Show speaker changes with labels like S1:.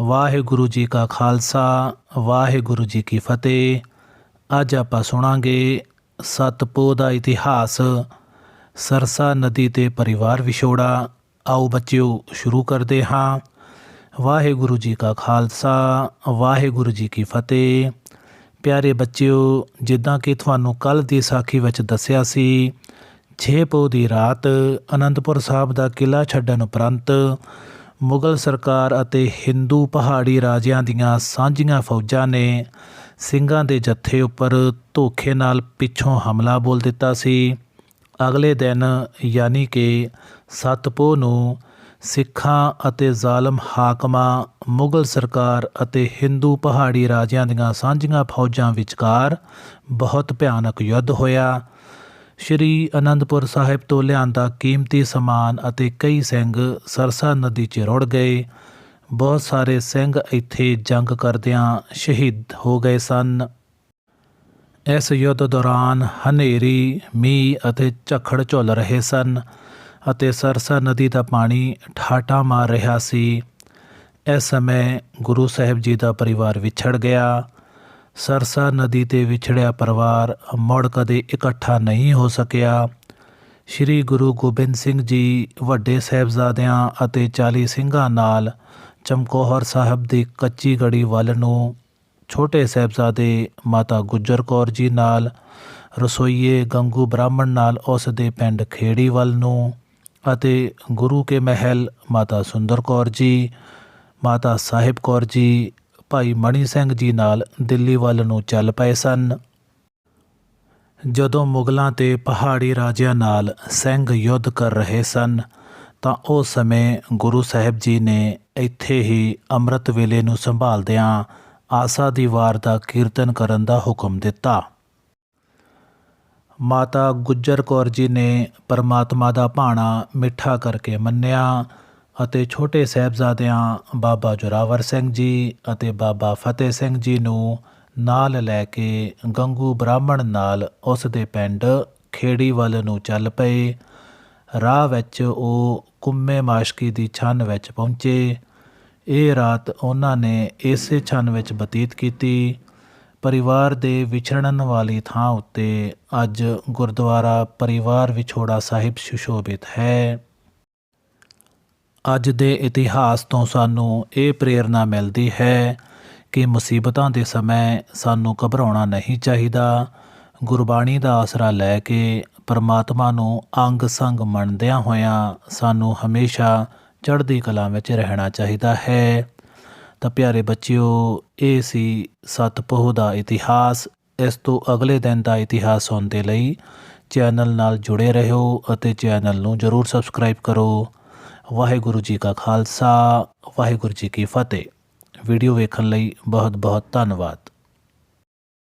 S1: ਵਾਹਿਗੁਰੂ ਜੀ ਕਾ ਖਾਲਸਾ, ਵਾਹਿਗੁਰੂ ਜੀ ਕੀ ਫਤਿਹ। ਅੱਜ ਆਪਾਂ ਸੁਣਾਂਗੇ ਸਤਪੋ ਦਾ ਇਤਿਹਾਸ, ਸਰਸਾ ਨਦੀ ਤੇ ਪਰਿਵਾਰ ਵਿਛੋੜਾ। ਆਓ ਬੱਚਿਓ, ਸ਼ੁਰੂ ਕਰਦੇ ਹਾਂ। ਵਾਹਿਗੁਰੂ ਜੀ ਕਾ ਖਾਲਸਾ, ਵਾਹਿਗੁਰੂ ਜੀ ਕੀ ਫਤਿਹ। ਪਿਆਰੇ ਬੱਚਿਓ, ਜਿੱਦਾਂ ਕਿ ਤੁਹਾਨੂੰ ਕੱਲ ਦੀ ਸਾਖੀ ਵਿੱਚ ਦੱਸਿਆ ਸੀ 6 ਪੋ ਦੀ ਰਾਤ ਅਨੰਦਪੁਰ ਸਾਹਿਬ ਦਾ ਕਿਲਾ ਛੱਡਣ ਉਪਰੰਤ ਮੁਗਲ ਸਰਕਾਰ ਅਤੇ ਹਿੰਦੂ ਪਹਾੜੀ ਰਾਜਿਆਂ ਦੀਆਂ ਸਾਂਝੀਆਂ ਫੌਜਾਂ ਨੇ ਸਿੰਘਾਂ ਦੇ ਜੱਥੇ ਉੱਪਰ ਧੋਖੇ ਨਾਲ ਪਿੱਛੋਂ ਹਮਲਾ ਬੋਲ ਦਿੱਤਾ ਸੀ। ਅਗਲੇ ਦਿਨ ਯਾਨੀ ਕਿ ਸਤਪੋ ਨੂੰ ਸਿੱਖਾਂ ਅਤੇ ਜ਼ਾਲਮ ਹਾਕਮਾਂ, ਮੁਗਲ ਸਰਕਾਰ ਅਤੇ ਹਿੰਦੂ ਪਹਾੜੀ ਰਾਜਿਆਂ ਦੀਆਂ ਸਾਂਝੀਆਂ ਫੌਜਾਂ ਵਿਚਕਾਰ ਬਹੁਤ ਭਿਆਨਕ ਯੁੱਧ ਹੋਇਆ। ਸ਼੍ਰੀ ਅਨੰਦਪੁਰ ਸਾਹਿਬ ਤੋਂ ਲਿਆਂਦਾ ਕੀਮਤੀ ਸਮਾਨ ਅਤੇ ਕਈ ਸਿੰਘ ਸਰਸਾ ਨਦੀ 'ਚ ਰੁੜ ਗਏ। ਬਹੁਤ ਸਾਰੇ ਸਿੰਘ ਇੱਥੇ ਜੰਗ ਕਰਦਿਆਂ ਸ਼ਹੀਦ ਹੋ ਗਏ ਸਨ। ਇਸ ਯੁੱਧ ਦੌਰਾਨ ਹਨੇਰੀ, ਮੀਂਹ ਅਤੇ ਝੱਖੜ ਝੁੱਲ ਰਹੇ ਸਨ ਅਤੇ ਸਰਸਾ ਨਦੀ ਦਾ ਪਾਣੀ ਠਾਠਾ ਮਾਰ ਰਿਹਾ ਸੀ। ਇਸ ਸਮੇਂ ਗੁਰੂ ਸਾਹਿਬ ਜੀ ਦਾ ਪਰਿਵਾਰ ਵਿਛੜ ਗਿਆ। ਸਰਸਾ ਨਦੀ ਤੇ ਵਿਛੜਿਆ ਪਰਿਵਾਰ ਮੁੜ ਕਦੇ ਇਕੱਠਾ ਨਹੀਂ ਹੋ ਸਕਿਆ। ਸ੍ਰੀ ਗੁਰੂ ਗੋਬਿੰਦ ਸਿੰਘ ਜੀ ਵੱਡੇ ਸਾਹਿਬਜ਼ਾਦਿਆਂ ਅਤੇ 40 ਸਿੰਘਾਂ ਨਾਲ ਚਮਕੌਰ ਸਾਹਿਬ ਦੀ ਕੱਚੀ ਗੜੀ ਵੱਲ ਨੂੰ ਛੋਟੇ ਸਾਹਿਬਜ਼ਾਦੇ ਮਾਤਾ ਗੁਜਰ ਕੌਰ ਜੀ ਨਾਲ, ਰਸੋਈਏ ਗੰਗੂ ਬ੍ਰਾਹਮਣ ਨਾਲ ਉਸ ਦੇ ਪਿੰਡ ਖੇੜੀ ਵੱਲ ਨੂੰ ਅਤੇ ਗੁਰੂ ਕੇ ਮਹਿਲ ਮਾਤਾ ਸੁੰਦਰ ਕੌਰ ਜੀ, ਮਾਤਾ ਸਾਹਿਬ ਕੌਰ ਜੀ ਭਾਈ ਮਣੀ ਸਿੰਘ ਜੀ ਨਾਲ ਦਿੱਲੀ ਵੱਲ ਨੂੰ ਚੱਲ ਪਏ ਸਨ। ਜਦੋਂ ਮੁਗਲਾਂ ਤੇ ਪਹਾੜੀ ਰਾਜਿਆਂ ਨਾਲ ਸਿੰਘ ਯੁੱਧ ਕਰ ਰਹੇ ਸਨ, ਤਾਂ ਉਸ ਸਮੇਂ ਗੁਰੂ ਸਾਹਿਬ ਜੀ ਨੇ ਇੱਥੇ ਹੀ ਅੰਮ੍ਰਿਤ ਵੇਲੇ ਨੂੰ ਸੰਭਾਲਦਿਆਂ ਆਸਾ ਦੀ ਵਾਰ ਦਾ ਕੀਰਤਨ ਕਰਨ ਦਾ ਹੁਕਮ ਦਿੱਤਾ। ਮਾਤਾ ਗੁੱਜਰ ਕੌਰ ਜੀ ਨੇ ਪਰਮਾਤਮਾ ਦਾ ਭਾਣਾ ਮਿੱਠਾ ਕਰਕੇ ਮੰਨਿਆ ਅਤੇ ਛੋਟੇ ਸਾਹਿਬਜ਼ਾਦਿਆਂ ਬਾਬਾ ਜੋਰਾਵਰ ਸਿੰਘ ਜੀ ਅਤੇ ਬਾਬਾ ਫਤਿਹ ਸਿੰਘ ਜੀ ਨੂੰ ਨਾਲ ਲੈ ਕੇ ਗੰਗੂ ਬ੍ਰਾਹਮਣ ਨਾਲ ਉਸ ਦੇ ਪਿੰਡ ਖੇੜੀ ਵੱਲ ਨੂੰ ਚੱਲ ਪਏ। ਰਾਹ ਵਿੱਚ ਉਹ ਕੁੰਮੇ ਮਾਸ਼ਕੀ ਦੀ ਛੰਨ ਵਿੱਚ ਪਹੁੰਚੇ। ਇਹ ਰਾਤ ਉਹਨਾਂ ਨੇ ਇਸੇ ਛੰਨ ਵਿੱਚ ਬਤੀਤ ਕੀਤੀ। ਪਰਿਵਾਰ ਦੇ ਵਿਛੜਨ ਵਾਲੀ ਥਾਂ ਉੱਤੇ ਅੱਜ ਗੁਰਦੁਆਰਾ ਪਰਿਵਾਰ ਵਿਛੋੜਾ ਸਾਹਿਬ ਸੁਸ਼ੋਭਿਤ ਹੈ। ਅੱਜ ਦੇ ਇਤਿਹਾਸ ਤੋਂ ਸਾਨੂੰ ਇਹ ਪ੍ਰੇਰਣਾ ਮਿਲਦੀ ਹੈ ਕਿ ਮੁਸੀਬਤਾਂ ਦੇ ਸਮੇਂ ਸਾਨੂੰ ਘਬਰਾਉਣਾ ਨਹੀਂ ਚਾਹੀਦਾ। ਗੁਰਬਾਣੀ ਦਾ ਆਸਰਾ ਲੈ ਕੇ ਪਰਮਾਤਮਾ ਨੂੰ ਅੰਗ ਸੰਗ ਮੰਨਦਿਆਂ ਹੋਇਆਂ ਸਾਨੂੰ ਹਮੇਸ਼ਾ ਚੜ੍ਹਦੀ ਕਲਾ ਵਿੱਚ ਰਹਿਣਾ ਚਾਹੀਦਾ ਹੈ। ਤਾਂ ਪਿਆਰੇ ਬੱਚਿਓ, ਇਹ ਸੀ ਸਤਪੋਹ ਦਾ ਇਤਿਹਾਸ। ਇਸ ਤੋਂ ਅਗਲੇ ਦਿਨ ਦਾ ਇਤਿਹਾਸ ਸੁਣਨ ਦੇ ਲਈ ਚੈਨਲ ਨਾਲ ਜੁੜੇ ਰਹੋ ਅਤੇ ਚੈਨਲ ਨੂੰ ਜਰੂਰ ਸਬਸਕ੍ਰਾਈਬ ਕਰੋ। ਵਾਹਿਗੁਰੂ ਜੀ ਕਾ ਖਾਲਸਾ ਵਾਹਿਗੁਰੂ ਜੀ ਕੀ ਫਤਿਹ। ਵੀਡੀਓ ਵੇਖਣ ਲਈ ਬਹੁਤ ਬਹੁਤ ਧੰਨਵਾਦ।